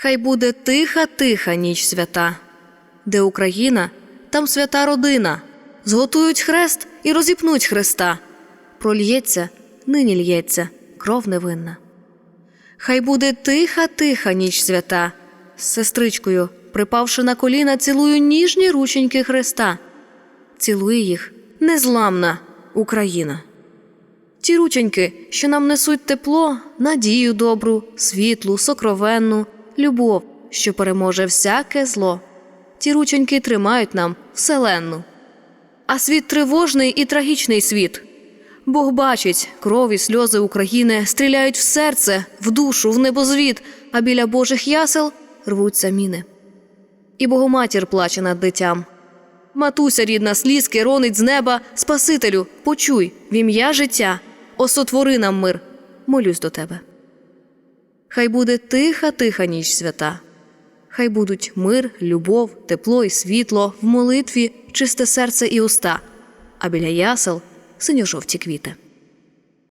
Хай буде тиха, тиха ніч свята, де Україна, там свята родина. Зготують хрест і розіпнуть хреста. Прольється, нині лється кров невинна. Хай буде тиха, тиха ніч свята. З сестричкою, припавши на коліна, цілую ніжні рученьки Христа. Цілує їх незламна Україна. Ті рученьки, що нам несуть тепло, надію добру, світлу, сокровенну, любов, що переможе всяке зло. Ті рученьки тримають нам вселенну. А світ тривожний і трагічний світ. Бог бачить, кров і сльози України стріляють в серце, в душу, в небозвід, а біля Божих ясел рвуться міни. І Богоматір плаче над дитям. Матуся рідна слізки ронить з неба, Спасителю, почуй в ім'я життя, осотвори нам мир, молюсь до тебе. Хай буде тиха, тиха ніч свята. Хай будуть мир, любов, тепло і світло в молитві, чисте серце і уста, а біля ясел синьо-жовті квіти.